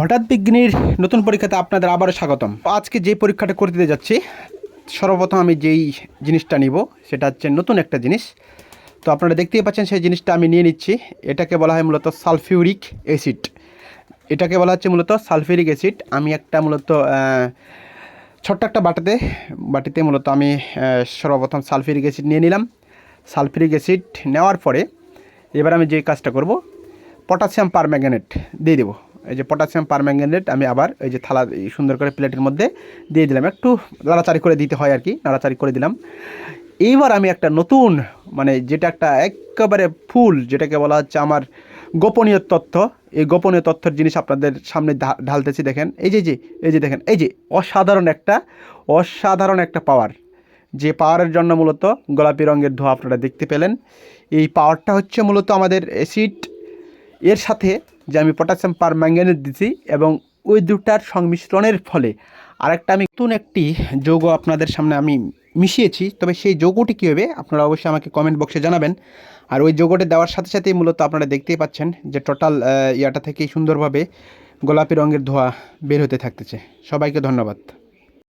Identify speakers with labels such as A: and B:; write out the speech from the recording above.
A: হঠাৎ বিজ্ঞানীর নতুন পরীক্ষাতে আপনাদের আবারও স্বাগতম। আজকে যে পরীক্ষাটা করতে যাচ্ছি, সর্বপ্রথম আমি যেই জিনিসটা নিব, সেটা হচ্ছে নতুন একটা জিনিস। তো আপনারা দেখতেই পাচ্ছেন, সেই জিনিসটা আমি নিয়ে নিচ্ছি। এটাকে বলা হয় মূলত সালফিউরিক অ্যাসিড। এটাকে বলা হচ্ছে মূলত সালফিউরিক অ্যাসিড। আমি একটা মূলত ছোট্ট একটা বাটিতে বাটিতে মূলত আমি সর্বপ্রথম সালফিউরিক অ্যাসিড নিয়ে নিলাম। সালফিউরিক অ্যাসিড নেওয়ার পরে, এবার আমি যে কাজটা করব, পটাশিয়াম পারম্যাঙ্গানেট দিয়ে দেবো। এই যে পটাশিয়াম পারম্যাঙ্গানেট আমি আবার এই যে থালা সুন্দর করে প্লেটের মধ্যে দিয়ে দিলাম। একটু নাড়াচাড়ি করে দিতে হয় আর কি নাড়াচাড়ি করে দিলাম। এইবার আমি একটা নতুন মানে যেটা একটা একেবারে ফুল, যেটাকে বলা হচ্ছে আমার গোপনীয় তথ্য। এই গোপনীয় তথ্যের জিনিস আপনাদের সামনে ঢালতেছি, দেখেন। এই যে যে, এই যে দেখেন, এই যে, অসাধারণ একটা অসাধারণ একটা পাওয়ার। যে পাওয়ারের জন্য মূলত গোলাপি রঙের ধোঁয়া আপনারা দেখতে পেলেন। এই পাওয়ারটা হচ্ছে মূলত আমাদের অ্যাসিড এর সাথে যে আমি পটাশিয়াম পার ম্যাঙ্গানেট দিছি এবং ওই দুটার সংমিশ্রণের ফলে আরেকটা আমি নতুন একটি যৌগ আপনাদের সামনে আমি মিশিয়েছি। তবে সেই যৌগটি কী হবে আপনারা অবশ্যই আমাকে কমেন্ট বক্সে জানাবেন। আর ওই যৌগটি দেওয়ার সাথে সাথেই মূলত আপনারা দেখতেই পাচ্ছেন যে টোটাল ইয়াটা থেকেই সুন্দরভাবে গোলাপি রঙের ধোঁয়া বের হতে থাকতেছে। সবাইকে ধন্যবাদ।